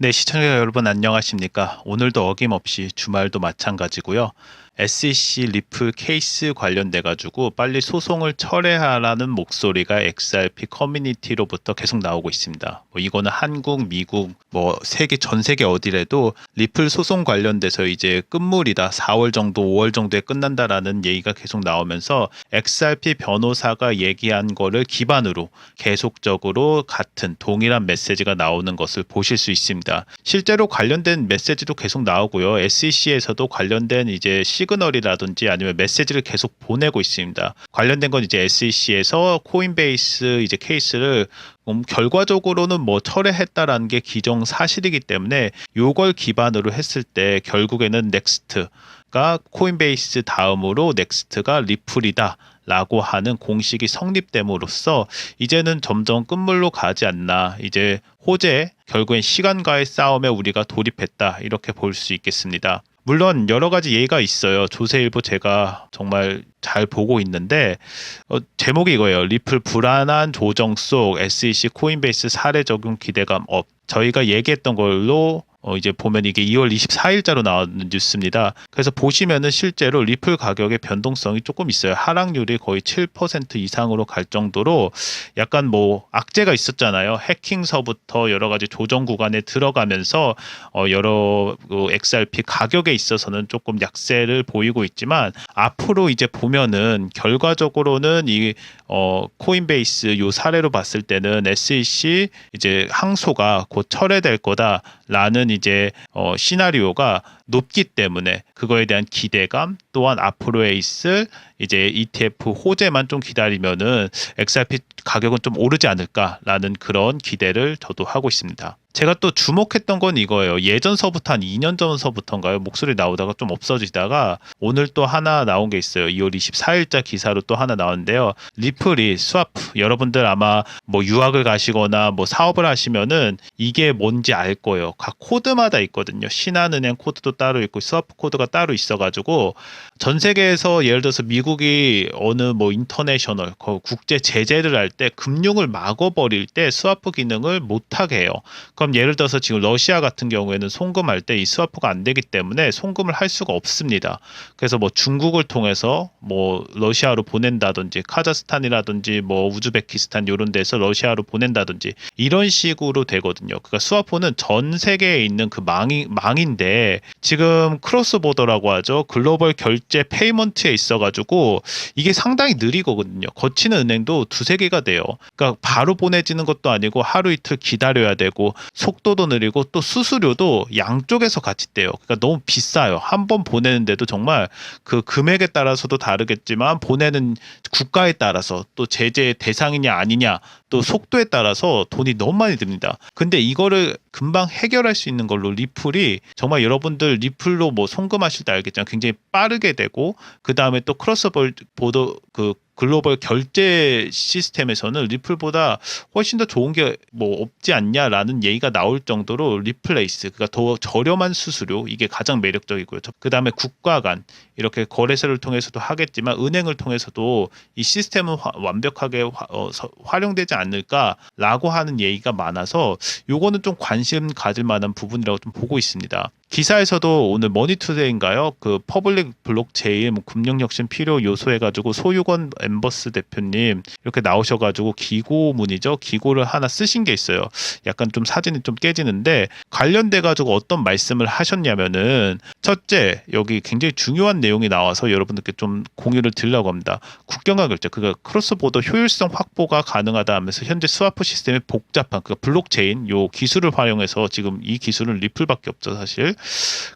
네, 시청자 여러분 안녕하십니까? 오늘도 어김없이 주말도 마찬가지고요. SEC 리플 케이스 관련돼 가지고 빨리 소송을 철회하라는 목소리가 XRP 커뮤니티로부터 계속 나오고 있습니다. 뭐 이거는 한국, 미국, 뭐 세계 전 세계 어디래도 리플 소송 관련돼서 이제 끝물이다. 4월 정도, 5월 정도에 끝난다라는 얘기가 계속 나오면서 XRP 변호사가 얘기한 거를 기반으로 계속적으로 같은 동일한 메시지가 나오는 것을 보실 수 있습니다. 실제로 관련된 메시지도 계속 나오고요. SEC에서도 관련된 이제 시 그널이라든지 아니면 메시지를 계속 보내고 있습니다. 관련된 건 이제 SEC에서 코인베이스 이제 케이스를 음, 결과적으로는 뭐 철회했다라는 게 기정 사실이기 때문에 요걸 기반으로 했을 때 결국에는 넥스트가 코인베이스 다음으로 넥스트가 리플이다. 라고 하는 공식이 성립됨으로써 이제는 점점 끝물로 가지 않나 이제 호재 결국엔 시간과의 싸움에 우리가 돌입했다 이렇게 볼 수 있겠습니다. 물론 여러 가지 예가 있어요. 조세일보 제가 정말 잘 보고 있는데 어, 제목이 이거예요. 리플 불안한 조정 속 SEC 코인베이스 사례 적용 기대감 업. 저희가 얘기했던 걸로 어, 이제 보면 이게 2월 24일자로 나온 뉴스입니다. 그래서 보시면은 실제로 리플 가격의 변동성이 조금 있어요. 하락률이 거의 7% 이상으로 갈 정도로 약간 뭐 악재가 있었잖아요. 해킹서부터 여러 가지 조정 구간에 들어가면서 어, 여러 그 XRP 가격에 있어서는 조금 약세를 보이고 있지만 앞으로 이제 보면은 결과적으로는 이 어, 코인베이스 요 사례로 봤을 때는 SEC 이제 항소가 곧 철회될 거다라는 이제 어, 시나리오가 높기 때문에 그거에 대한 기대감 또한 앞으로에 있을 이제 ETF 호재만 좀 기다리면은 XRP 가격은 좀 오르지 않을까라는 그런 기대를 저도 하고 있습니다. 제가 또 주목했던 건 이거예요. 예전서부터 한 2년 전서부터인가요? 목소리 나오다가 좀 없어지다가 오늘 또 하나 나온 게 있어요. 2월 24일자 기사로 또 하나 나왔는데요. 리플이 스와프 여러분들 아마 뭐 유학을 가시거나 뭐 사업을 하시면은 이게 뭔지 알 거예요. 각 코드마다 있거든요. 신한은행 코드도 따로 있고 스와프 코드가 따로 있어가지고 전 세계에서 예를 들어서 미국이 어느 뭐 인터내셔널 국제 제재를 할 때 금융을 막아버릴 때 스와프 기능을 못하게 해요. 그럼 예를 들어서 지금 러시아 같은 경우에는 송금할 때 이 스와프가 안 되기 때문에 송금을 할 수가 없습니다. 그래서 뭐 중국을 통해서 뭐 러시아로 보낸다든지 카자흐스탄이라든지 뭐 우즈베키스탄 이런 데서 러시아로 보낸다든지 이런 식으로 되거든요. 그러니까 스와프는 전 세계에 있는 그 망이, 망인데 지금 크로스 보더라고 하죠. 글로벌 결제 페이먼트에 있어가지고 이게 상당히 느리거든요. 거치는 은행도 두세 개가 돼요. 그러니까 바로 보내지는 것도 아니고 하루 이틀 기다려야 되고 속도도 느리고 또 수수료도 양쪽에서 같이 떼요. 그러니까 너무 비싸요. 한 번 보내는데도 정말 그 금액에 따라서도 다르겠지만 보내는 국가에 따라서 또 제재 대상이냐 아니냐 또 속도에 따라서 돈이 너무 많이 듭니다. 근데 이거를 금방 해결할 수 있는 걸로 리플이 정말 여러분들 리플로 뭐 송금하실 때 알겠지만 굉장히 빠르게 되고 그 다음에 또 크로스 보더 그 글로벌 결제 시스템에서는 리플보다 훨씬 더 좋은 게 뭐 없지 않냐라는 얘기가 나올 정도로 리플레이스 그러니까 더 저렴한 수수료 이게 가장 매력적이고요. 그 다음에 국가 간 이렇게 거래소를 통해서도 하겠지만 은행을 통해서도 이 시스템은 화, 완벽하게 화, 어, 서, 활용되지 않을까라고 하는 얘기가 많아서 요거는 좀 관심 가질 만한 부분이라고 좀 보고 있습니다. 기사에서도 오늘 머니투데이인가요? 그 퍼블릭 블록체인 뭐 금융혁신 필요 요소 해가지고 소유권 엠버스 대표님 이렇게 나오셔가지고 기고문이죠. 기고를 하나 쓰신 게 있어요. 약간 좀 사진이 좀 깨지는데 관련돼가지고 어떤 말씀을 하셨냐면은 첫째 여기 굉장히 중요한 내용이 나와서 여러분들께 좀 공유를 드리려고 합니다. 국경화 결제 그러니까 크로스보더 효율성 확보가 가능하다 하면서 현재 스와프 시스템이 복잡한 그 블록체인 요 기술을 활용해서 지금 이 기술은 리플밖에 없죠 사실.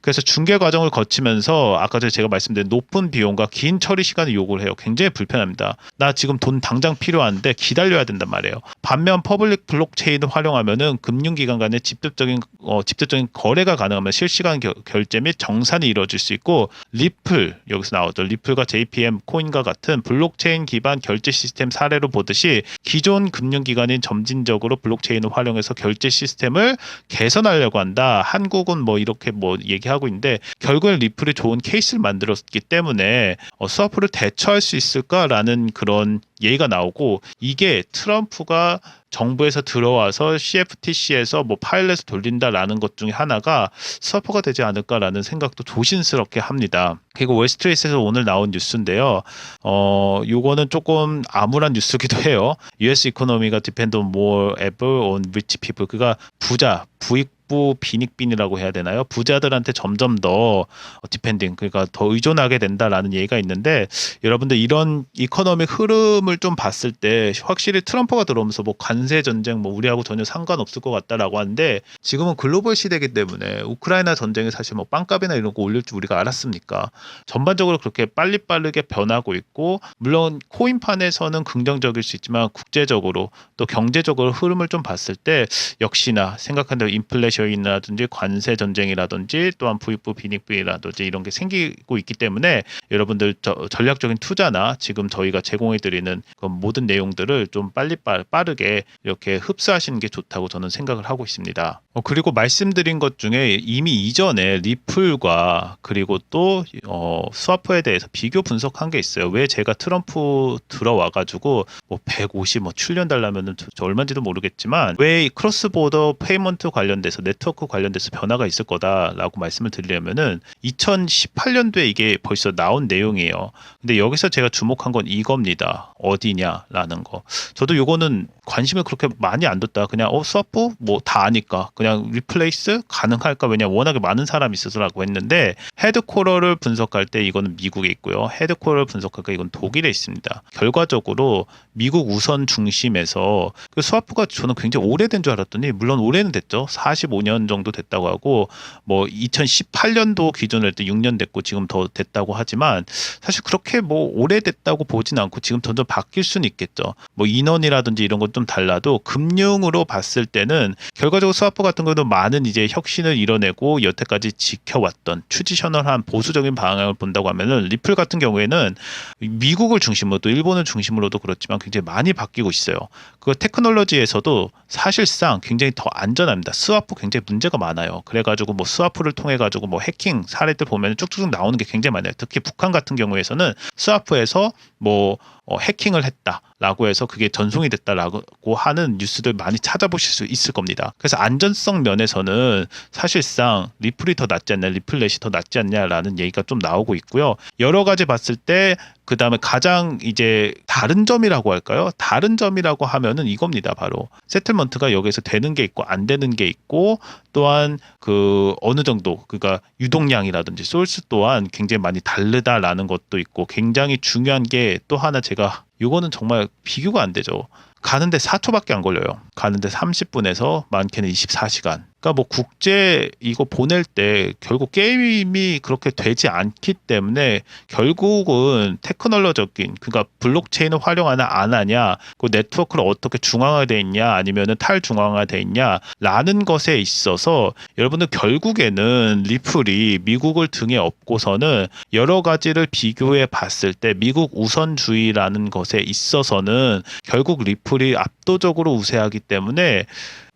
그래서 중개 과정을 거치면서 아까 제가 말씀드린 높은 비용과 긴 처리 시간을 요구를 해요. 굉장히 불편합니다. 나 지금 돈 당장 필요한데 기다려야 된단 말이에요. 반면 퍼블릭 블록체인을 활용하면은 금융기관 간의 직접적인 어, 직접적인 거래가 가능하면 실시간 겨, 결제 및 정산이 이루어질 수 있고 리플 여기서 나오죠. 리플과 JPM 코인과 같은 블록체인 기반 결제 시스템 사례로 보듯이 기존 금융기관인 점진적으로 블록체인을 활용해서 결제 시스템을 개선하려고 한다. 한국은 뭐 이렇게 뭐 얘기하고 있는데 결국엔 리플이 좋은 케이스를 만들었기 때문에 어, 스와프를 대처할 수 있을까라는 그런 예의가 나오고 이게 트럼프가 정부에서 들어와서 CFTC에서 뭐 파일럿을 돌린다라는 것 중에 하나가 스와퍼가 되지 않을까라는 생각도 조심스럽게 합니다. 그리고 월스트리트에서 오늘 나온 뉴스인데요. 어, 요거는 조금 암울한 뉴스기도 해요. US 이코노미가 depend on more ever on rich people. 그가 부자, 부익 부 빈익빈이라고 해야 되나요? 부자들한테 점점 더 디펜딩 그러니까 더 의존하게 된다라는 얘기가 있는데 여러분들 이런 이코노믹 흐름을 좀 봤을 때 확실히 트럼프가 들어오면서 뭐 관세 전쟁 뭐 우리하고 전혀 상관없을 것 같다라고 하는데 지금은 글로벌 시대이기 때문에 우크라이나 전쟁이 사실 뭐 빵값이나 이런 거 올릴 줄 우리가 알았습니까? 전반적으로 그렇게 빨리 빠르게 변하고 있고 물론 코인판에서는 긍정적일 수 있지만 국제적으로 또 경제적으로 흐름을 좀 봤을 때 역시나 생각한 대로 인플레이션 이라든지 관세 전쟁이라든지 또한 부익부 빈익부라든지 이런 게 생기고 있기 때문에 여러분들 저- 전략적인 투자나 지금 저희가 제공해 드리는 그 모든 내용들을 좀 빨리 빠- 빠르게 이렇게 흡수하시는 게 좋다고 저는 생각을 하고 있습니다. 어, 그리고 말씀드린 것 중에 이미 이전에 리플과 그리고 또 어, 스와퍼에 대해서 비교 분석한 게 있어요. 왜 제가 트럼프 들어와 가지고 뭐 150, 뭐 출년 달라면은 저, 저 얼마인지도 모르겠지만 왜 크로스 보더 페이먼트 관련돼서 네트워크 관련돼서 변화가 있을 거다라고 말씀을 드리려면은 2018년도에 이게 벌써 나온 내용이에요. 근데 여기서 제가 주목한 건 이겁니다. 어디냐라는 거. 저도 요거는 관심을 그렇게 많이 안 뒀다. 그냥 어 스와프 뭐 다 아니까 그냥 리플레이스 가능할까 왜냐 워낙에 많은 사람이 있어서라고 했는데 헤드코어를 분석할 때 이거는 미국에 있고요. 헤드코어를 분석할 때 이건 독일에 있습니다. 결과적으로 미국 우선 중심에서 그 스와프가 저는 굉장히 오래된 줄 알았더니 물론 오래는 됐죠. 45년 정도 됐다고 하고 뭐 2018년도 기준으로 할 때 6년 됐고 지금 더 됐다고 하지만 사실 그렇게 뭐 오래됐다고 보진 않고 지금 점점 바뀔 수는 있겠죠. 뭐 인원이라든지 이런 건 좀 달라도 금융으로 봤을 때는 결과적으로 스와프 같은 경우도 많은 이제 혁신을 이뤄내고 여태까지 지켜왔던 추지셔널한 보수적인 방향을 본다고 하면은 리플 같은 경우에는 미국을 중심으로 또 일본을 중심으로도 그렇지만 굉장히 많이 바뀌고 있어요. 그 테크놀로지에서도 사실상 굉장히 더 안전합니다. 스와프 굉장히 문제가 많아요. 그래가지고 뭐 스와프를 통해 가지고 뭐 해킹 사례들 보면 쭉쭉 나오는 게 굉장히 많아요. 특히 북한 같은 경우에서는 스와프에서 뭐 어, 해킹을 했다 라고 해서 그게 전송이 됐다라고 하는 뉴스들 많이 찾아보실 수 있을 겁니다. 그래서 안전성 면에서는 사실상 리플이 더 낫지 않냐, 리플렛이 더 낫지 않냐라는 얘기가 좀 나오고 있고요. 여러 가지 봤을 때 그 다음에 가장 이제 다른 점이라고 할까요? 다른 점이라고 하면은 이겁니다. 바로 세틀먼트가 여기서 되는 게 있고 안 되는 게 있고 또한 그 어느 정도 그니까 유동량이라든지 소스 또한 굉장히 많이 다르다라는 것도 있고 굉장히 중요한 게 또 하나 제가 요거는 정말 비교가 안 되죠. 가는데 4초밖에 안 걸려요. 가는데 30분에서 많게는 24시간. 그러니까 뭐 국제 이거 보낼 때 결국 게임이 그렇게 되지 않기 때문에 결국은 테크놀로적인 그러니까 블록체인을 활용하나 안 하냐, 그 네트워크를 어떻게 중앙화돼 있냐, 아니면은 탈중앙화돼 있냐라는 것에 있어서 여러분들 결국에는 리플이 미국을 등에 업고서는 여러 가지를 비교해 봤을 때 미국 우선주의라는 것에 있어서는 결국 리플이 압도적으로 우세하기 때문에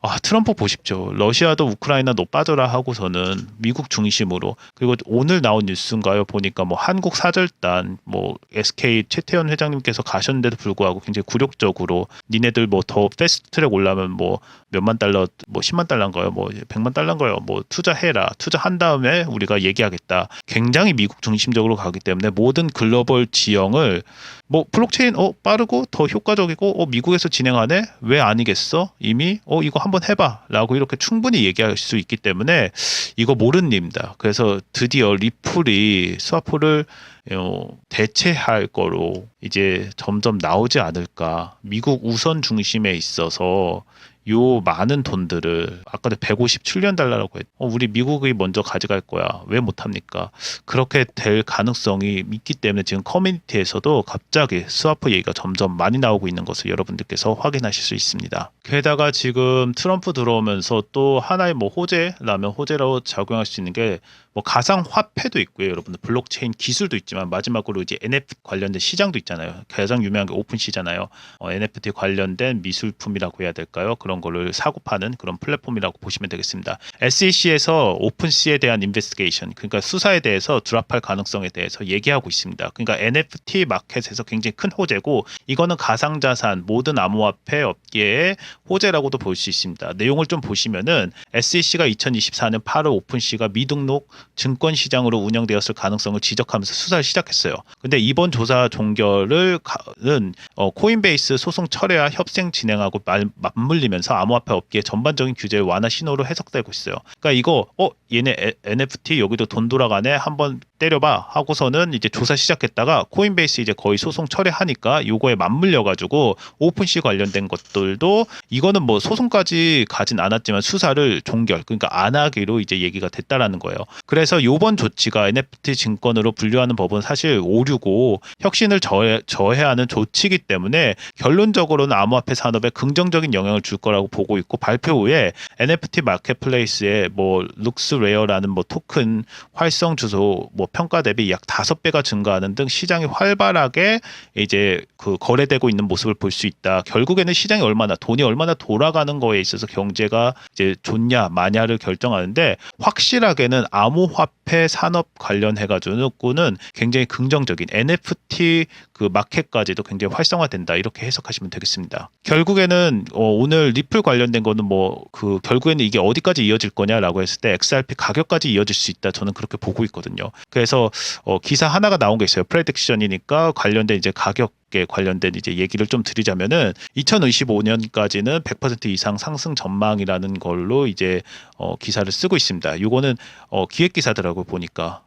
아, 트럼프 보십시오. 러시아도 우크라이나 너 빠져라 하고서는 미국 중심으로 그리고 오늘 나온 뉴스인가요? 보니까 뭐 한국 사절단 뭐 SK 최태원 회장님께서 가셨는데도 불구하고 굉장히 굴욕적으로 니네들 뭐 더 패스트트랙 올라면 뭐 몇만 달러 뭐 10만 달러인가요? 뭐 100만 달러인가요? 뭐 투자해라. 투자한 다음에 우리가 얘기하겠다. 굉장히 미국 중심적으로 가기 때문에 모든 글로벌 지형을 뭐 블록체인 어 빠르고 더 효과적이고 어 미국에서 진행하네 왜 아니겠어 이미 어 이거 한번 해봐라고 이렇게 충분히 얘기할 수 있기 때문에 이거 모르는 일입니다. 그래서 드디어 리플이 스와프를 어, 대체할 거로 이제 점점 나오지 않을까. 미국 우선 중심에 있어서 요 많은 돈들을 아까도 157년 달러라고 했. 어, 우리 미국이 먼저 가져갈 거야. 왜 못합니까? 그렇게 될 가능성이 있기 때문에 지금 커뮤니티에서도 갑자기 스와프 얘기가 점점 많이 나오고 있는 것을 여러분들께서 확인하실 수 있습니다. 게다가 지금 트럼프 들어오면서 또 하나의 뭐 호재라면 호재로 작용할 수 있는 게 뭐 가상 화폐도 있고요, 여러분들 블록체인 기술도 있지만 마지막으로 이제 NFT 관련된 시장도 있잖아요. 가장 유명한 게 오픈시잖아요. 어, NFT 관련된 미술품이라고 해야 될까요? 그런 거를 사고 파는 그런 플랫폼이라고 보시면 되겠습니다. SEC에서 오픈시에 대한 인베스티게이션, 그러니까 수사에 대해서 드랍할 가능성에 대해서 얘기하고 있습니다. 그러니까 NFT 마켓에서 굉장히 큰 호재고 이거는 가상자산 모든 암호화폐 업계의 호재라고도 볼 수 있습니다. 내용을 좀 보시면은 SEC가 2024년 8월 오픈시가 미등록 증권 시장으로 운영되었을 가능성을 지적하면서 수사를 시작했어요. 근데 이번 조사 종결을 가는 어, 코인베이스 소송 철회와 협생 진행하고 말, 맞물리면서 암호화폐 업계의 전반적인 규제 완화 신호로 해석되고 있어요. 그러니까 이거 어 얘네 에- NFT 여기도 돈 돌아가네 한번 때려봐 하고서는 이제 조사 시작했다가 코인베이스 이제 거의 소송 철회하니까 요거에 맞물려 가지고 오픈시 관련된 것들도 이거는 뭐 소송까지 가진 않았지만 수사를 종결 그러니까 안 하기로 이제 얘기가 됐다라는 거예요. 그래서 요번 조치가 NFT 증권으로 분류하는 법은 사실 오류고 혁신을 저해, 저해하는 조치이기 때문에 결론적으로는 암호화폐 산업에 긍정적인 영향을 줄 거라고 보고 있고 발표 후에 NFT 마켓플레이스에 뭐 룩스레어라는 뭐 토큰 활성 주소 뭐 평가 대비 약 다섯 배가 증가하는 등 시장이 활발하게 이제 그 거래되고 있는 모습을 볼 수 있다. 결국에는 시장이 얼마나 돈이 얼마나 돌아가는 거에 있어서 경제가 이제 좋냐 마냐를 결정하는데 확실하게는 암호 화폐 산업 관련해 가지고는 굉장히 긍정적인 NFT 그 마켓까지도 굉장히 활성화된다 이렇게 해석하시면 되겠습니다. 결국에는 어, 오늘 리플 관련된 거는 뭐 그 결국에는 이게 어디까지 이어질 거냐라고 했을 때 XRP 가격까지 이어질 수 있다 저는 그렇게 보고 있거든요. 그래서 어, 기사 하나가 나온 게 있어요. 프레딕션이니까 관련된 이제 가격 에 관련된 이제 얘기를 좀 드리자면은 2025년까지는 100% 이상 상승 전망이라는 걸로 이제 어, 기사를 쓰고 있습니다. 요거는 어, 기획 기사더라고 보니까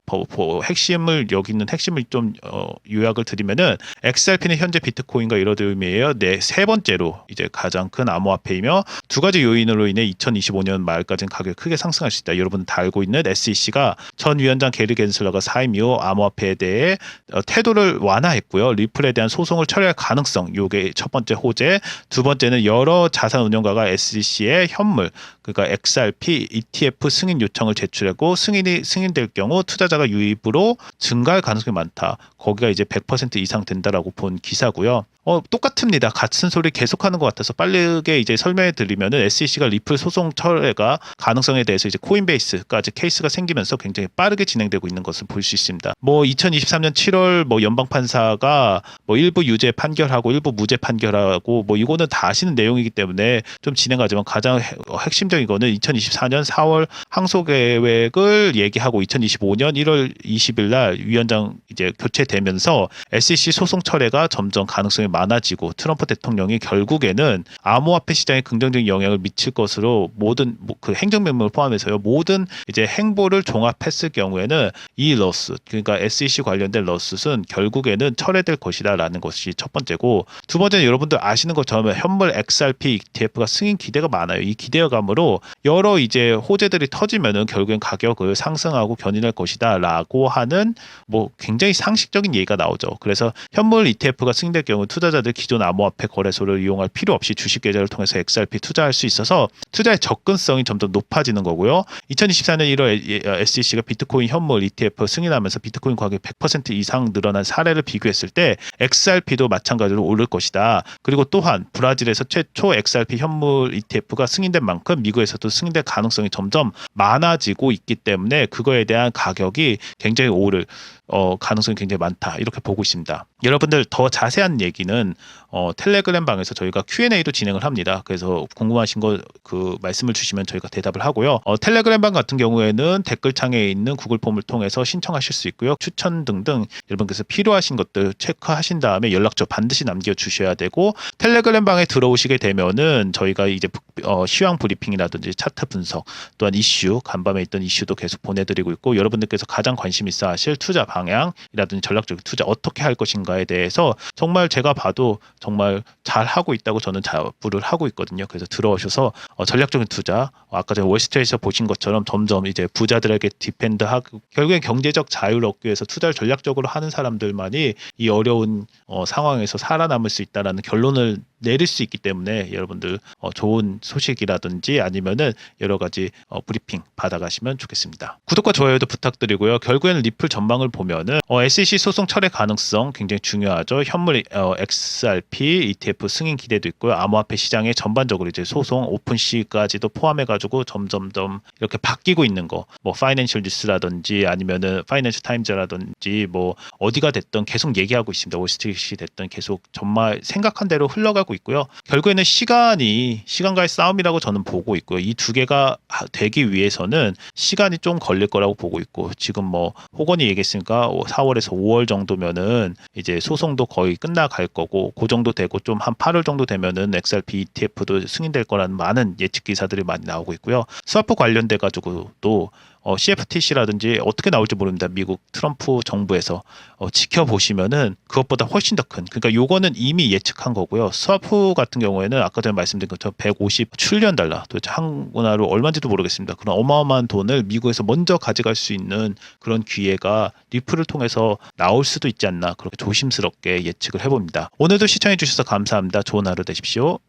핵심을 여기 있는 핵심을 좀 어, 요약을 드리면은 XRP는 현재 비트코인과 이러드음이에요. 네, 세 번째로 이제 가장 큰 암호화폐이며 두 가지 요인으로 인해 2025년 말까지는 가격이 크게 상승할 수 있다. 여러분 다 알고 있는 SEC가 전 위원장 게리 겐슬러가 사임 이후 암호화폐에 대해 어, 태도를 완화했고요. 리플에 대한 소송 을 처리할 가능성, 요게 첫 번째 호재. 두 번째는 여러 자산 운용가가 SEC의 현물, 그러니까 XRP ETF 승인 요청을 제출하고 승인이 승인될 경우 투자자가 유입으로 증가할 가능성이 많다. 거기가 이제 100% 이상 된다라고 본 기사고요. 어, 똑같습니다. 같은 소리 계속하는 것 같아서 빠르게 이제 설명해 드리면은 SEC가 리플 소송 철회가 가능성에 대해서 이제 코인베이스까지 케이스가 생기면서 굉장히 빠르게 진행되고 있는 것을 볼 수 있습니다. 뭐 2023년 7월 뭐 연방 판사가 뭐 일부 유죄 판결하고 일부 무죄 판결하고 뭐 이거는 다 아시는 내용이기 때문에 좀 진행하지만 가장 핵- 어, 핵심적인 거는 2024년 4월 항소 계획을 얘기하고 2025년 1월 20일 날 위원장 이제 교체되면서 SEC 소송 철회가 점점 가능성이 많아지고 트럼프 대통령이 결국에는 암호화폐 시장에 긍정적인 영향을 미칠 것으로 모든 뭐그 행정명령을 포함해서요 모든 이제 행보를 종합했을 경우에는 이 러스 그러니까 SEC 관련된 러스는 결국에는 철회될 것이다라는 것이 첫 번째고 두 번째는 여러분들 아시는 것처럼 현물 XRP ETF가 승인 기대가 많아요. 이 기대감으로 여러 이제 호재들이 터지면은 결국엔 가격을 상승하고 견인할 것이다라고 하는 뭐 굉장히 상식적인 얘기가 나오죠. 그래서 현물 ETF가 승인될 경우 투자자들 기존 암호화폐 거래소를 이용할 필요 없이 주식 계좌를 통해서 XRP 투자할 수 있어서 투자의 접근성이 점점 높아지는 거고요. 2024년 1월 SEC가 비트코인 현물 ETF 승인하면서 비트코인 가격이 100% 이상 늘어난 사례를 비교했을 때 XRP도 마찬가지로 오를 것이다. 그리고 또한 브라질에서 최초 XRP 현물 ETF가 승인된 만큼 미국에서도 승인될 가능성이 점점 많아지고 있기 때문에 그거에 대한 가격이 굉장히 오를 어, 가능성이 굉장히 많다 이렇게 보고 있습니다. 여러분들 더 자세한 얘기는 어, 텔레그램 방에서 저희가 Q&A도 진행을 합니다. 그래서 궁금하신 거 그 말씀을 주시면 저희가 대답을 하고요. 어, 텔레그램 방 같은 경우에는 댓글창에 있는 구글 폼을 통해서 신청하실 수 있고요. 추천 등등 여러분께서 필요하신 것들 체크하신 다음에 연락처 반드시 남겨 주셔야 되고 텔레그램 방에 들어오시게 되면은 저희가 이제 부- 어, 시황 브리핑이라든지 차트 분석 또한 이슈 간밤에 있던 이슈도 계속 보내드리고 있고 여러분들께서 가장 관심 있어 하실 투자 방 향이라든지 전략적인 투자 어떻게 할 것인가에 대해서 정말 제가 봐도 정말 잘 하고 있다고 저는 자부를 하고 있거든요. 그래서 들어오셔서 어, 전략적인 투자 어, 아까 전에 월스트리트에서 보신 것처럼 점점 이제 부자들에게 디펜드하고 결국엔 경제적 자유를 얻기 위해서 투자를 전략적으로 하는 사람들만이 이 어려운 어, 상황에서 살아남을 수 있다라는 결론을 내릴 수 있기 때문에 여러분들 어, 좋은 소식이라든지 아니면은 여러 가지 어, 브리핑 받아가시면 좋겠습니다. 구독과 좋아요도 부탁드리고요. 결국에는 리플 전망을 보면은 어, SEC 소송 철회 가능성 굉장히 중요하죠. 현물 어, XRP ETF 승인 기대도 있고요. 암호화폐 시장에 전반적으로 이제 소송 오픈시까지도 포함해가지고 점점점 이렇게 바뀌고 있는 거, 뭐 파이낸셜 뉴스라든지 아니면은 파이낸셜 타임즈라든지 뭐 어디가 됐든 계속 얘기하고 있습니다. 월스트리트이 됐든 계속 정말 생각한 대로 흘러가고 있고요. 결국에는 시간이 시간과의 싸움이라고 저는 보고 있고요. 이 두 개가 하- 되기 위해서는 시간이 좀 걸릴 거라고 보고 있고 지금 뭐 호건이 얘기했으니까 4월에서 5월 정도면은 이제 소송도 거의 끝나갈 거고 그 정도 되고 좀 한 8월 정도 되면은 XRP ETF도 승인될 거라는 많은 예측 기사들이 많이 나오고 있고요. 스와프 관련돼 가지고도 어, CFTC라든지 어떻게 나올지 모릅니다. 미국 트럼프 정부에서 어, 지켜보시면은 그것보다 훨씬 더 큰. 그러니까 요거는 이미 예측한 거고요. 스와프 같은 경우에는 아까 전에 말씀드린 것처럼 150 트릴리언 달러, 도대체 한국나라로 얼마인지도 모르겠습니다. 그런 어마어마한 돈을 미국에서 먼저 가져갈 수 있는 그런 기회가 리플을 통해서 나올 수도 있지 않나 그렇게 조심스럽게 예측을 해봅니다. 오늘도 시청해 주셔서 감사합니다. 좋은 하루 되십시오.